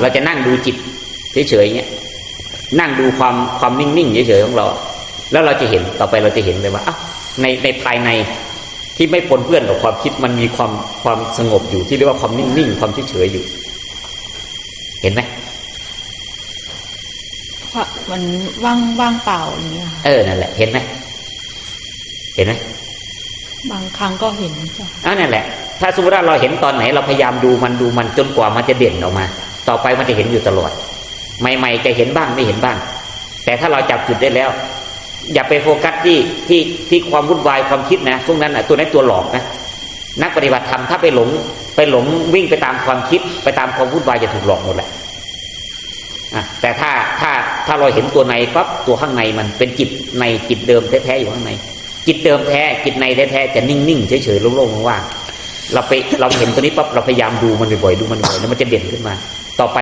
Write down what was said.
เราจะนั่งดูจิตเฉยๆเงี้ยนั่งดูความความนิ่งๆเฉยๆของเรา แล้วเราจะเห็นต่อไปเราจะเห็นเลยว่าอ้าวในในภายในที่ไม่ปนเปื้อนกับความคิดมันมีความความสงบอยู่ที่เรียกว่าความนิ่งๆความเฉยๆอยู่ เห็นไหมเพราะมันว่างว่างเปล่าอย่างเงี้ยค่ะเออนั่นแหละ เห็นไหมเห็นไหมบางครั้งก็เห็นจ้ะอ่านั่นแหละ ถ้าสมมติว่าเราเห็นตอนไหน เราพยายามดูมันดูมันจนกว่ามันจะเด่นออกมา ต่อไปมันจะเห็นอยู่ตลอด ใหม่ ๆ จะเห็นบ้างไม่เห็นบ้าง แต่ถ้าเราจับจุดได้แล้ว อย่าไปโฟกัสที่ที่ที่ความวุ่นวายความคิดนะพวกนั้นอะตัวนั้นตัวหลอกนะนักปฏิบัติธรรมถ้าไปหลง ไปหลงวิ่งไปตามความคิด ไปตามความวุ่นวายจะถูกหลอกหมดแหละอะแต่ถ้าถ้าถ้าเราเห็นตัวในปั๊บตัวข้างในมันเป็นจิตในจิตเดิมแท้ๆอยู่ข้างใน จิตเดิมแท้จิตในแท้ๆจะนิ่งๆเฉยๆโล่งๆว่างๆเราไปเราเห็นตัวนี้ปั๊บเราพยายามดูมันบ่อยๆดูมันบ่อยๆแล้วมันจะเด่นขึ้นมา ต่อไป